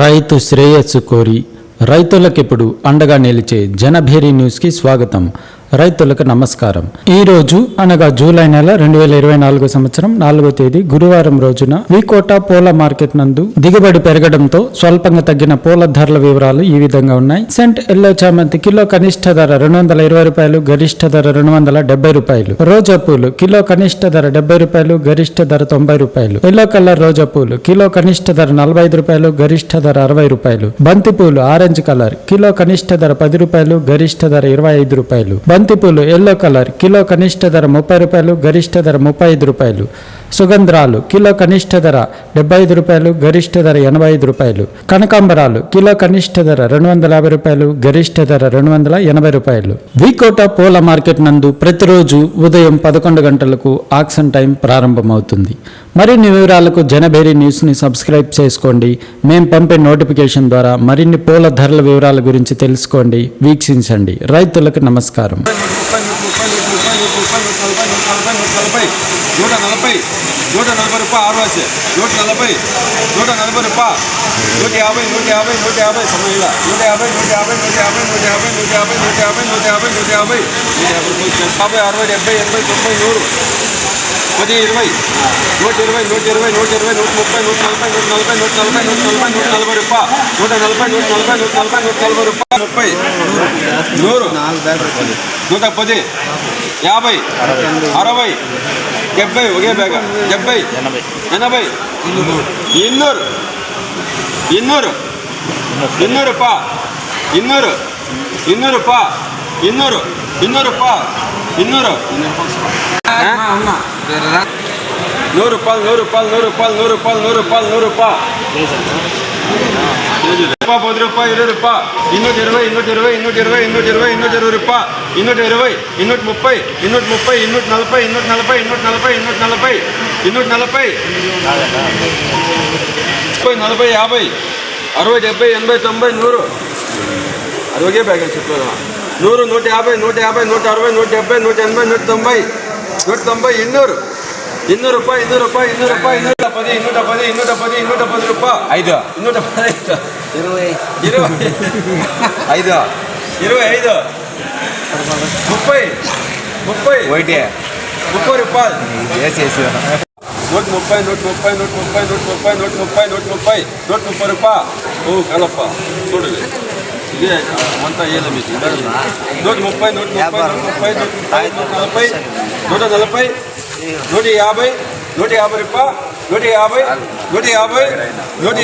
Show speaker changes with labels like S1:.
S1: రైతు శ్రేయస్సు కోరి రైతులకిప్పుడు అండగా నిలిచే జనభేరి న్యూస్కి స్వాగతం. రైతులకు నమస్కారం. ఈ రోజు అనగా జూలై నెల రెండు వేల ఇరవై నాలుగు సంవత్సరం నాలుగో తేదీ గురువారం రోజున వికోట పూల మార్కెట్ నందు దిగుబడి పెరగడంతో స్వల్పంగా తగ్గిన పూల ధరల వివరాలు ఈ విధంగా ఉన్నాయి. సెంట్ ఎల్లో చామంతి కిలో కనిష్ట ధర రెండు వందల ఇరవై రూపాయలు గరిష్ట ధర రెండు వందల డెబ్బై రూపాయలు. రోజా పూలు కిలో కనిష్ట ధర డెబ్బై రూపాయలు గరిష్ట ధర తొంభై రూపాయలు. ఎల్లో కలర్ రోజా పూలు కిలో కనిష్ట ధర నలభై ఐదు రూపాయలు గరిష్ట ధర అరవై రూపాయలు. బంతి పూలు ఆరెంజ్ కలర్ కిలో కనిష్ట ధర పది రూపాయలు గరిష్ట ధర ఇరవై ఐదు రూపాయలు. బంతిపూలు ఎల్లో కలర్ కిలో కనిష్ట ధర ముప్పై రూపాయలు గరిష్ట ధర ముప్పై ఐదు రూపాయలు. సుగంధ్రాలు కిలో కనిష్ట ధర డెబ్బై ఐదు రూపాయలు గరిష్ట ధర ఎనభై ఐదు రూపాయలు. కనకాంబరాలు కిలో కనిష్ట ధర రెండు వందల యాభై రూపాయలు గరిష్ట ధర రెండు వందల ఎనభై రూపాయలు. వికోట పూల మార్కెట్ నందు ప్రతిరోజు ఉదయం పదకొండు గంటలకు ఆక్షన్ టైం ప్రారంభమవుతుంది. మరిన్ని వివరాలకు జనబేరి న్యూస్ని సబ్స్క్రైబ్ చేసుకోండి. మేము పంపే నోటిఫికేషన్ ద్వారా మరిన్ని పూల ధరల వివరాల గురించి తెలుసుకోండి వీక్షించండి. రైతులకు నమస్కారం
S2: ముప్పై ముప్పై ముప్పై ముప్పై ముప్పై నలభై నలభై నూట నలభై నూట నలభై రూపాయ ఆరువాసి నూట నలభై నూట నలభై రూపాయ నూట యాభై నూట యాభై నూట యాభై సమయంలో నూట యాభై నూట యాభై నూట యాభై నూట యాభై నూట యాభై నూట యాభై నూట యాభై నూట యాభై నూట యాభై యాభై అరవై డెబ్బై ఎనభై తొంభై నూరు పది ఇరవై నూట ఇరవై నూట ఇరవై నూట ఇరవై నూట ముప్పై నూట నలభై నూట నలభై నూట నలభై నూట నలభై నూట నలభై రూపాయ నూట నలభై నూట నలభై నూట నలభై నూట నలభై రూపాయ ముప్పై నూరు నూట పది యాభై అరవై డెబ్బై ఒకే బ్యాగ్ డెబ్బై ఎనభై ಇನ್ನೂರು ಇನ್ನೂರು ಇನ್ನೂರು ಪಾ ಇನ್ನೂರು ಇನ್ನೂರು ಪಾ ಇನ್ನೂರು ಇನ್ನೂರು ಪಾ ಇನ್ನೂರು నూరు రూపాయలు నూరు రూపాయలు నూరు రూపాయలు నూరు రూపాయలు నూరు రూపాయలు నూరు రూపాయలు. రూపాయి పది రూపాయి ఇరవై రూపాయి ఇన్నూట ఇరవై ఇన్నూట ఇరవై ఇన్నూట ఇరవై ఇన్నూట ఇరవై ఇన్నూట ఇరవై రూపాయి ఇన్నూట ఇరవై ఇన్నూట ముప్పై ఇన్నూట ముప్పై ఇన్నూట నలభై ఇన్నూట నలభై ఇన్నూట నలభై ఇన్నూట నలభై ఇన్నూట నలభై. ముప్పై నలభై యాభై అరవై డెబ్బై ఎనభై తొంభై నూరు. అరవైకే బ్యాగ్ చెప్పారు. నూరు నూట యాభై నూట యాభై నూట అరవై నూట డెబ్బై నూట ఎనభై నూట తొంభై. ನೂರ ತೊಂಬೈ ಇನ್ನೂರು. ಇನ್ನೂರು ರೂಪಾಯಿ ಇನ್ನೂರು ರೂಪಾಯಿ ಇನ್ನೂರು ರೂಪಾಯಿ ಇನ್ನೂರ ಪದಿ ಇನ್ನೂರ ಪದಿ ಇನ್ನೂರ ಪದಿ ಇನ್ನೂರ ಪದಿ ರೂಪಾಯಿ
S3: ಐದು.
S2: ಇನ್ನೂರ ಪದೈದು
S3: ಇರುವೆ.
S2: ಇರುವ
S3: ಐದು.
S2: ಇರುವೆ ಐದು. ಮುಪ್ಪೈ. ಮುಪ್ಪೈ.
S3: ಒಯ್ಟಿ
S2: ಮುಪ್ಪೈ ರೂಪಾಯಿ.
S3: ಎಸ್ ಎಸ್
S2: ನೂರ ಮುಪ್ಪೈ ನೂರ ಮುಪ್ಪೈ ನೂರ ಮುಪ್ಪೈ ನೋಟ್ ಮುಪ್ಪೈ ನೋಟ್ ಮುಪ್ಪೈ ನೋಟ್ ಮುಪ್ಪೈ ನೂರ ಮುಪ್ಪೈ ರೂಪಾಯಿ ಓ ಕಲಪ್ಪ ನೋಡಿ ఇదే అంతా ఏదో మీకు నూట ముప్పై నూట ముప్పై నూట ముప్పై నూట నలభై నూట నలభై నూట యాభై నూట యాభై రూపాయ నూట యాభై నూట యాభై నూట